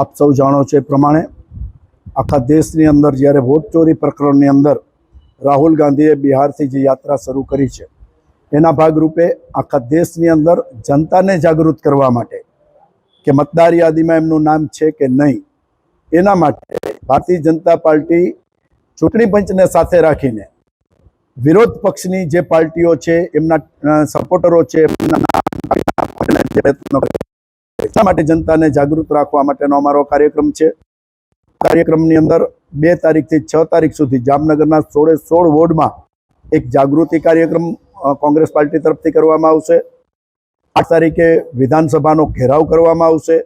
આપ સૌ જાણો છો એ પ્રમાણે આખા દેશની અંદર જ્યારે વોટ ચોરી પ્રકરણની અંદર રાહુલ ગાંધીએ બિહારથી જે યાત્રા શરૂ કરી છે, એના ભાગરૂપે આખા દેશની અંદર જનતાને જાગૃત કરવા માટે કે મતદાર યાદીમાં એમનું નામ છે કે નહીં, એના માટે ભારતીય જનતા પાર્ટી ચૂંટણી પંચને સાથે રાખીને વિરોધ પક્ષની જે પાર્ટીઓ છે, એમના સપોર્ટરો છે, એમના પ્રયત્નો એટલા માટે જનતાને જાગૃત રાખવા માટેનો અમારો કાર્યક્રમ છે. કાર્યક્રમની અંદર બે તારીખથી છ તારીખ સુધી જામનગરના સોળે સોળ વોર્ડમાં એક જાગૃતિ કાર્યક્રમ કોંગ્રેસ પાર્ટી તરફથી કરવામાં આવશે. આઠ તારીખે વિધાનસભાનો ઘેરાવ કરવામાં આવશે.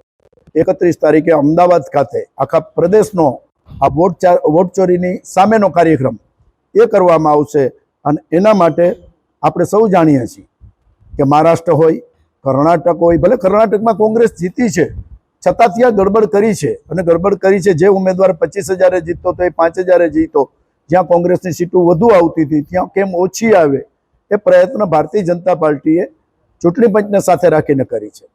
એકત્રીસ તારીખે અમદાવાદ ખાતે આખા પ્રદેશનો આ વોટ વોટ ચોરીની સામેનો કાર્યક્રમ એ કરવામાં આવશે. અને એના માટે આપણે સૌ જાણીએ છીએ કે મહારાષ્ટ્ર હોય કર્ણાટક હોય, ભલે કર્ણાટકમાં કોંગ્રેસ જીતી છે, છતાં ત્યાં ગડબડ કરી છે. અને ગડબડ કરી છે, જે ઉમેદવાર પચીસ હજારે જીતતો તો એ પાંચ હજારે જીતો. જ્યાં કોંગ્રેસની સીટો વધુ આવતી હતી, ત્યાં કેમ ઓછી આવે, એ પ્રયત્ન ભારતીય જનતા પાર્ટીએ ચૂંટણી પંચને સાથે રાખીને કરી છે.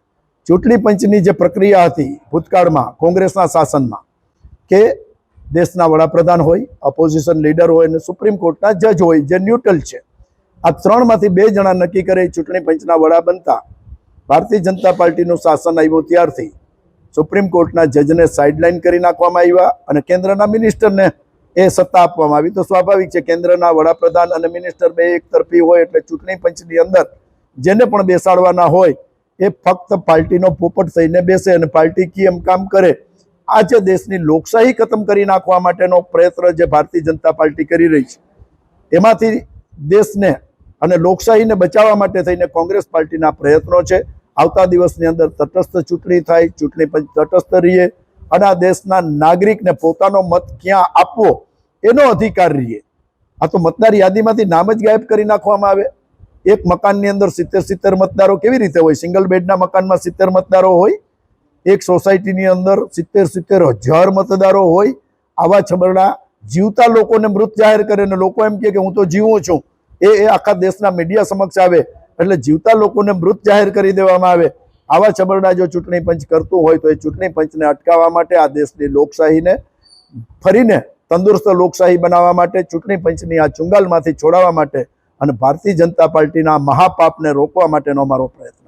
ચૂંટણી પંચની જે પ્રક્રિયા હતી ભૂતકાળમાં, કોંગ્રેસના શાસનમાં, કે દેશના વડાપ્રધાન હોય ઓપોઝિશન લીડર હોય અને સુપ્રીમ કોર્ટના જજ હોય, જે ન્યુટ્રલ છે. આ ત્રણમાંથી બે જણા નક્કી કરે ચૂંટણી પંચના વડા બનતા. ભારતીય જનતા પાર્ટીનું શાસન આવ્યું ત્યારથી. સુપ્રીમ કોર્ટના જજને સાઇડલાઇન કરી નાખવામાં આવ્યા અને કેન્દ્રના મિનિસ્ટરને એ સત્તા આપવામાં આવી. તો સ્વાભાવિક છે, કેન્દ્રના વડાપ્રધાન અને મિનિસ્ટર બે એક તરફી હોય એટલે ચૂંટણી પંચની અંદર જેને પણ બેસાડવાના હોય, એ ફક્ત પાર્ટીનો પોપટ થઈને બેસે અને પાર્ટી કી એમ કામ કરે આ જે દેશની લોકશાહી ખતમ કરી નાખવા માટેનો પ્રયત્ન જે ભારતીય જનતા પાર્ટી કરી રહી છે. એમાંથી દેશને અને લોકશાહીને બચાવવા માટે થઈને કોંગ્રેસ પાર્ટીના પ્રયત્નો છે. આવતા દિવસની અંદર તટસ્થ ચૂંટણી થાય, ચૂંટણી પંચ તટસ્થ રહીએ અને આ દેશના નાગરિકને પોતાનો મત ક્યાં આપવો એનો અધિકાર રહીએ. આ તો મતદાર યાદીમાંથી નામ જ ગાયબ કરી નાખવામાં આવે. એક મકાનની અંદર સિત્તેર સિત્તેર મતદારો કેવી રીતે હોય? સિંગલ બેડના મકાનમાં સિત્તેર મતદારો હોય? એક સોસાયટીની અંદર સિત્તેર સિત્તેર હજાર મતદારો હોય? આવા છબરડા જીવતા લોકોને મૃત જાહેર કરે ને લોકો એમ કહે કે હું તો જીવું છું. એ એ આખા દેશના મીડિયા સમક્ષ આવે. એટલે જીવતા લોકોને મૃત જાહેર કરી દેવામાં આવે. આવા ચબરડા જો ચૂંટણી પંચ કરતું હોય તો એ ચૂંટણી પંચને અટકાવવા માટે આ દેશની લોકશાહીને ફરીને તંદુરસ્ત લોકશાહી બનાવવા માટે, ચૂંટણી પંચની આ ચુંગાલમાંથી છોડાવવા માટે અને ભારતીય જનતા પાર્ટીના મહાપાપને રોકવા માટેનો અમારો પ્રયત્ન.